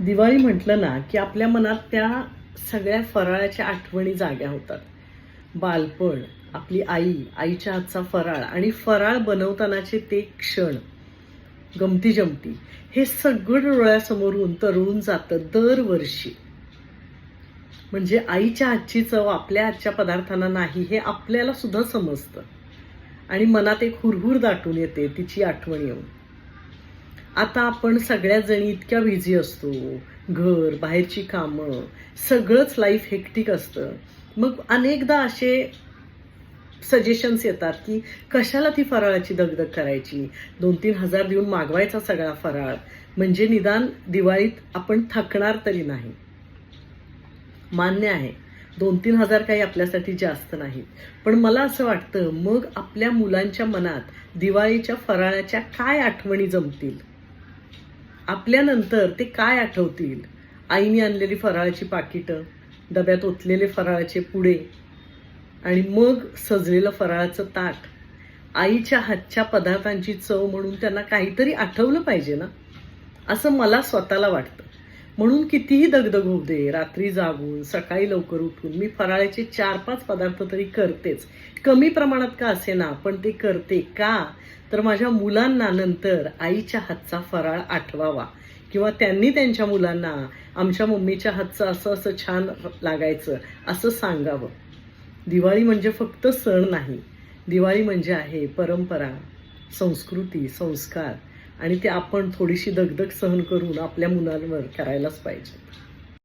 दिवाळी म्हटलं ना की आपल्या मनात त्या सगळ्या फराळाच्या आठवणी जाग्या होतात. बालपण आपली आई आईच्या हातचा फराळ आणि फराळ बनवतानाचे ते क्षण गमती जमती हे सगळं डोळ्यासमोरून तरळून जातं दरवर्षी. म्हणजे आईच्या हातची चव आपल्या हातच्या पदार्थांना नाही हे आपल्याला सुद्धा समजतं. आणि मनात एक हुरहुर दाटून येते तिची आठवण येऊन. आता आपण सगळ्या जणी इतक्या बिझी असतो. घर बाहेरची कामं सगळंच लाईफ हेक्टिक असतं. मग अनेकदा असे सजेशन्स येतात की कशाला ती फराळाची दगदग करायची? दोन तीन हजार देऊन मागवायचा सगळा फराळ. म्हणजे निदान दिवाळीत आपण थकणार तरी नाही. मान्य आहे. दोन तीन हजार काही आपल्यासाठी जास्त नाहीत पण मला असं वाटतं मग आपल्या मुलांच्या मनात दिवाळीच्या फराळाच्या काय आठवणी जमतील? आपल्यानंतर ते काय आठवतील? आईने आणलेली फराळाची पाकिटं डब्यात ओतलेले फराळाचे पुडे आणि मग सजलेलं फराळाचं ताट. आईच्या हातच्या पदार्थांची चव म्हणून त्यांना काहीतरी आठवलं पाहिजे ना? असं मला स्वतःला वाटतं. म्हणून कितीही दगदग होऊ दे रात्री जागून सकाळी लवकर उठून मी फराळाचे चार पाच पदार्थ तरी करतेच. कमी प्रमाणात का असे ना पण ते करते का? तर माझ्या मुलांना नंतर आईच्या हातचा फराळ आठवावा. किंवा त्यांनी त्यांच्या मुलांना आमच्या मम्मीच्या हातचं असं असं छान लागायचं असं सांगावं. दिवाळी म्हणजे फक्त सण नाही. दिवाळी म्हणजे आहे परंपरा संस्कृती संस्कार. आणि ते आपण थोडीशी दगदग सहन करून आपल्या मुलांवर करायलाच पाहिजे.